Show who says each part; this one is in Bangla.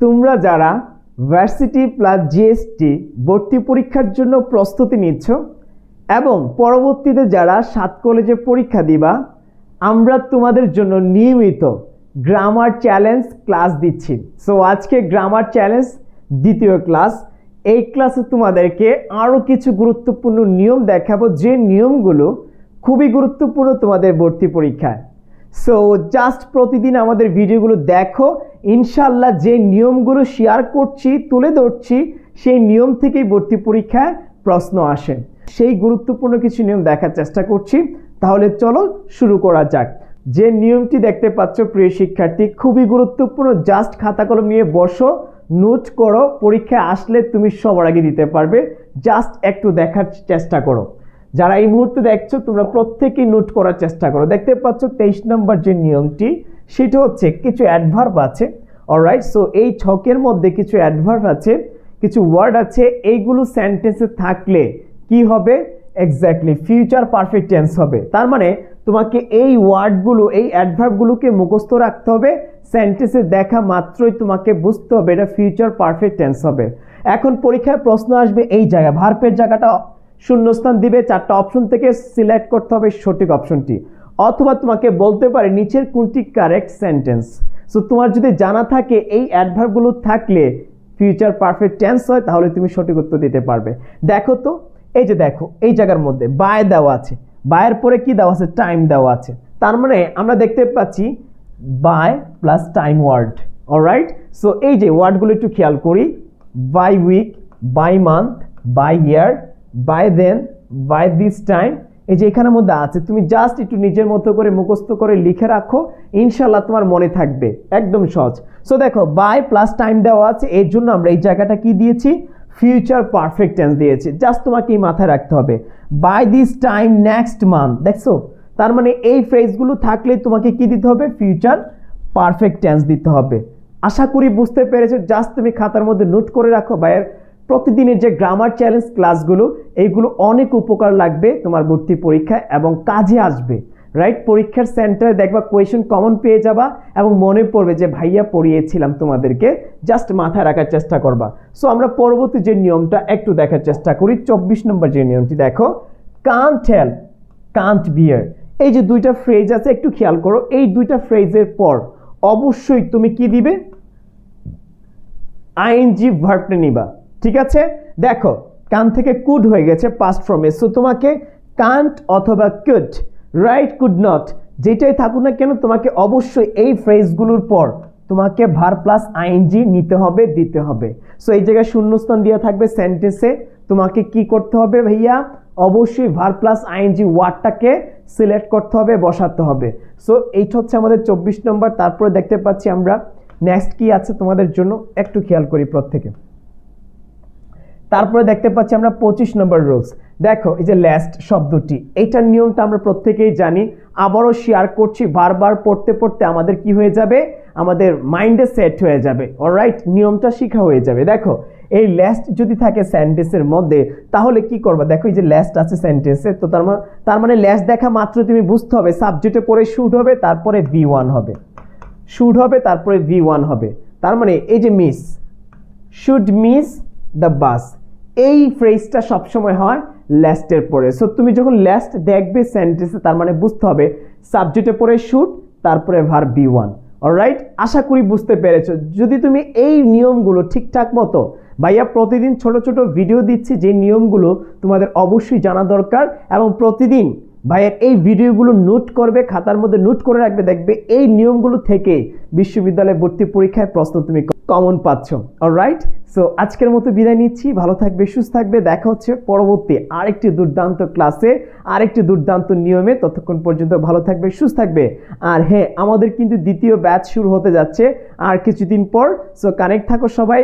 Speaker 1: তোমরা যারা ভার্সিটি প্লাস জিএসটি ভর্তি পরীক্ষার জন্য প্রস্তুতি নিচ্ছ এবং পরবর্তীতে যারা সাত কলেজে পরীক্ষা দিবা, আমরা তোমাদের জন্য নিয়মিত গ্রামার চ্যালেঞ্জ ক্লাস দিচ্ছি। সো আজকে গ্রামার চ্যালেঞ্জ দ্বিতীয় ক্লাস এই ক্লাসে তোমাদেরকে আরও কিছু গুরুত্বপূর্ণ নিয়ম দেখাবো। যে নিয়মগুলো খুবই গুরুত্বপূর্ণ তোমাদের ভর্তি পরীক্ষায়। সো জাস্ট প্রতিদিন আমাদের ভিডিওগুলো দেখো। ইনশাল্লাহ যে নিয়মগুলো শেয়ার করছি, তুলে ধরছি, সেই নিয়ম থেকেই ভর্তি পরীক্ষায় প্রশ্ন আসে। সেই গুরুত্বপূর্ণ কিছু নিয়ম দেখার চেষ্টা করছি। তাহলে চলো শুরু করা যাক। যে নিয়মটি দেখতে পাচ্ছ, প্রিয় শিক্ষার্থী, খুবই গুরুত্বপূর্ণ। জাস্ট খাতা কলম নিয়ে বসো নোট করো, পরীক্ষায় আসলে তুমি সবার আগে দিতে পারবে। জাস্ট একটু দেখার চেষ্টা করো। যারা এই মুহূর্তে দেখছ, তোমরা প্রত্যেকেই নোট করার চেষ্টা করো। দেখতে পাচ্ছ তেইশ নম্বর যে নিয়মটি, সেটা হচ্ছে কিছু অ্যাডভার্ব আছে অলরাইট সো এই ছকের মধ্যে কিছু অ্যাডভার্ব আছে, কিছু ওয়ার্ড আছে, এইগুলো সেন্টেন্সে থাকলে কি হবে? এক্স্যাক্টলি ফিউচার পারফেক্ট টেন্স হবে। তার মানে তোমাকে এই ওয়ার্ডগুলো এই অ্যাডভার্বগুলোকে মুখস্থ রাখতে হবে সেন্টেন্সে দেখা মাত্রই তোমাকে বুঝতে হবে এটা ফিউচার পারফেক্ট টেন্স হবে। এখন পরীক্ষায় প্রশ্ন আসবে এই জায়গায় ভার্পের জায়গাটা শূন্যস্থান দিবে, চারটা অপশন থেকে সিলেক্ট করতে হবে সঠিক অপশনটি অথবা তোমাকে বলতে পারে, নিচের কোনটি কারেক্ট সেন্টেন্স সো তোমার যদি জানা থাকে এই অ্যাডভার্বগুলো থাকলে ফিউচার পারফেক্ট টেন্স হয়, তাহলে তুমি সঠিক উত্তর দিতে পারবে। দেখো তো, এই যে দেখো, এই জায়গার মধ্যে বায় দেওয়া আছে। বায়ের পরে কি দেওয়া আছে? টাইম দেওয়া আছে। তার মানে আমরা দেখতে পাচ্ছি by plus time word alright so এই যে ওয়ার্ডগুলো একটু খেয়াল করি by week by month by year by then by this time এই যে এখানের মধ্যে আছে, তুমি জাস্ট একটু নিজের মতো করে মুখস্থ করে লিখে রাখো ইনশাল্লাহ তোমার মনে থাকবে, একদম সহজ। সো দেখো বাই প্লাস টাইম দেওয়া আছে, এর জন্য আমরা এই জায়গাটা কি দিয়েছি? ফিউচার পারফেক্ট টেন্স দিয়েছি জাস্ট তোমাকে এই মাথায় রাখতে হবে। By this time next month দেখছ? তার মানে এই ফ্রেজগুলো থাকলে তোমাকে কি দিতে হবে? ফিউচার পারফেক্ট টেন্স দিতে হবে। আশা করি বুঝতে পেরেছ জাস্ট তুমি খাতার মধ্যে নোট করে রাখো বাইরের প্রতিদিনের যে গ্রামার চ্যালেঞ্জ ক্লাসগুলো এইগুলো অনেক উপকার লাগবে তোমার ভর্তি পরীক্ষায় এবং কাজে আসবে রাইট পরীক্ষার সেন্টারে দেখবা কোয়েশন কমন পেয়ে যাবা এবং মনে পড়বে যে ভাইয়া পড়িয়েছিলাম তোমাদেরকে জাস্ট মাথায় রাখার চেষ্টা করবা। সো আমরা পরবর্তী যে নিয়মটা একটু দেখার চেষ্টা করি, চব্বিশ নম্বর যে নিয়মটি দেখো কান্ট হেল্প কান্ট বিয়ার এই যে দুইটা ফ্রেজ আছে, একটু খেয়াল করো, এই দুইটা ফ্রেজের পর অবশ্যই তুমি কি দিবে? আইএনজি ভার্বটা নিবা। ঠিক আছে? দেখো, কান থেকে কুড হয়ে গেছে পাস্ট ফর্মে সো তোমাকে কান্ট অথবা কুড রাইট কুড নট যেটাই থাকুক না কেন, তোমাকে অবশ্যই এই ফ্রেজগুলোর পর তোমাকে ভার প্লাস আইএনজি নিতে হবে, দিতে হবে। সো এই জায়গায় শূন্যস্থান দেওয়া থাকবে সেন্টেন্সে তোমাকে কি করতে হবে ভাইয়া? অবশ্যই ভার প্লাস আইএনজি ওয়ার্ডটাকে সিলেক্ট করতে হবে, বসাতে হবে। সো এইটা হচ্ছে আমাদের চব্বিশ নম্বর তারপরে দেখতে পাচ্ছি আমরা। নেক্সট কি আছে তোমাদের জন্য? একটু খেয়াল করি প্রত্যেকে। তারপরে দেখতে পাচ্ছি আমরা পঁচিশ নম্বর রুলস। দেখো, এই যে ল্যাস্ট শব্দটি, এইটার নিয়মটা আমরা প্রত্যেকেই জানি। আবারও শেয়ার করছি, বারবার পড়তে পড়তে আমাদের কি হয়ে যাবে? আমাদের মাইন্ডে সেট হয়ে যাবে। অলরাইট নিয়মটা শিখা হয়ে যাবে। দেখো, এই ল্যাস্ট যদি থাকে সেন্টেন্সের মধ্যে, তাহলে কি করবা? দেখো, এই যে ল্যাস্ট আছে সেন্টেন্সে তো তার মানে তার মানে ল্যাস্ট দেখা মাত্র তুমি বুঝতে হবে। সাবজেক্টে পরে শুট হবে, তারপরে ভি ওয়ান হবে। শুট হবে, তারপরে ভি ওয়ান হবে। তার মানে এই যে Miss should miss the bus এই ফ্রেজটা সবসময় হয় ল্যাস্টের পরে। সো তুমি যখন ল্যাস্ট দেখবে সেন্টেন্সে তার মানে বুঝতে হবে সাবজেক্টে পরে শুট তারপরে ভার বি ওয়ান অলরাইট আশা করি বুঝতে পেরেছ। যদি তুমি এই নিয়মগুলো ঠিকঠাক মতো, ভাইয়া প্রতিদিন ছোট ছোট ভিডিও দিচ্ছি, যে নিয়মগুলো তোমাদের অবশ্যই জানা দরকার এবং প্রতিদিন ভাইয়ের এই ভিডিওগুলো নোট করবে, খাতার মধ্যে নোট করে রাখবে, দেখবে এই নিয়মগুলো থেকে বিশ্ববিদ্যালয়ে ভর্তি পরীক্ষায় প্রশ্ন তুমি কমন পাচ্ছ। অলরাইট সো আজকের মতো বিদায় নিচ্ছি। ভালো থাকবে, সুস্থ থাকবে। দেখা হচ্ছে পরবর্তী আরেকটি দুর্দান্ত ক্লাসে, আরেকটি দুর্দান্ত নিয়মে। ততক্ষণ পর্যন্ত ভালো থাকবে, সুস্থ থাকবে। আর হ্যাঁ আমাদের কিন্তু দ্বিতীয় ব্যাচ শুরু হতে যাচ্ছে আর কিছুদিন পর। সো কানেক্ট থাকো সবাই।